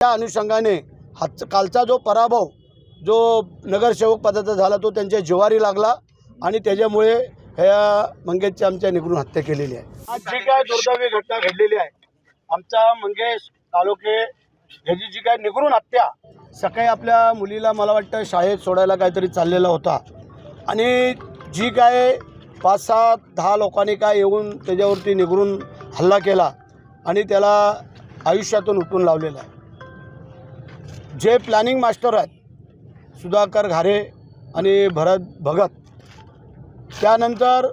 त्या अनुषंगाने हात कालचा जो पराभव जो नगरसेवक पदाचा झाला तो त्यांच्या जिवारी लागला आणि त्याच्यामुळे ह्या मंगेशची आमच्या निघून हत्या केलेली आहे. आज जी काय दुर्दैवी घटना घडलेली आहे आमचा मंगेश तालुके ह्याची जी काय निघून हत्या सकाळी आपल्या मुलीला मला वाटतं शाळेत सोडायला काहीतरी चाललेला होता. आणि जी काय पाच सात दहा लोकांनी काय येऊन त्याच्यावरती निघून हल्ला केला आणि त्याला आयुष्यातून उठून लावलेला आहे. जे प्लॅनिंग मास्टर आहेत सुधाकर घारे आणि भरत भगत त्यानंतर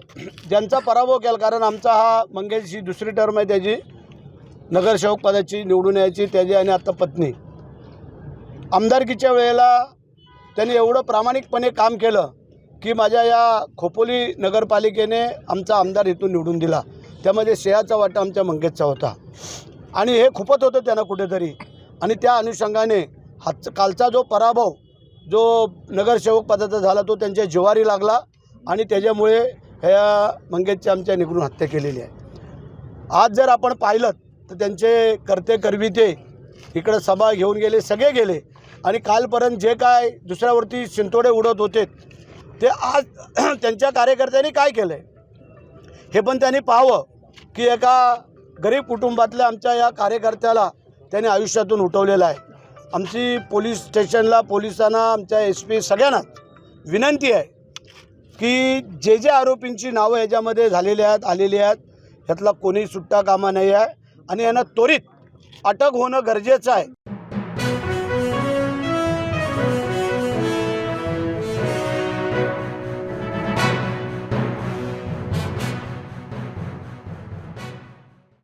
ज्यांचा पराभव केला कारण आमचा हा मंगेशची दुसरी टर्म आहे त्याची नगरसेवक पदाची निवडून यायची त्याची आणि आता पत्नी. आमदारकीच्या वेळेला त्यांनी एवढं प्रामाणिकपणे काम केलं की माझ्या या खोपोली नगरपालिकेने आमचा आमदार इथून निवडून दिला. त्यामध्ये श्रेयाचा वाटा आमच्या मंगेशचा होता. आणि हे खुपत होतं त्यांना कुठेतरी. आणि त्या अनुषंगाने आज कालचा जो पराभव जो नगरसेवक पदाचा झाला तो त्यांच्या जिवारी लागला आणि त्याच्यामुळे ह्या मंगेशच्या आमच्या निघून हत्या केलेली आहे. आज जर आपण पाहिलं तर त्यांचे कर्ते करविते इकडं सभा घेऊन गेले सगळे गेले आणि कालपर्यंत जे काय दुसऱ्यावरती शिंतोडे उडत होते ते आज त्यांच्या कार्यकर्त्यांनी काय केलं आहे हे पण त्यांनी पाहावं की एका गरीब कुटुंबातल्या आमच्या या कार्यकर्त्याला त्यांनी आयुष्यातून उठवलेलं आहे. आमची पोलीस स्टेशनला पोलिसांना आमच्या एस पी सगळ्यांना विनंती आहे की जे जे आरोपींची नावं ह्याच्यामध्ये झालेली आहेत आलेली आहेत ह्यातला कोणी सुट्टा कामा नाही आहे. आणि यांना त्वरित अटक होणं गरजेचं आहे.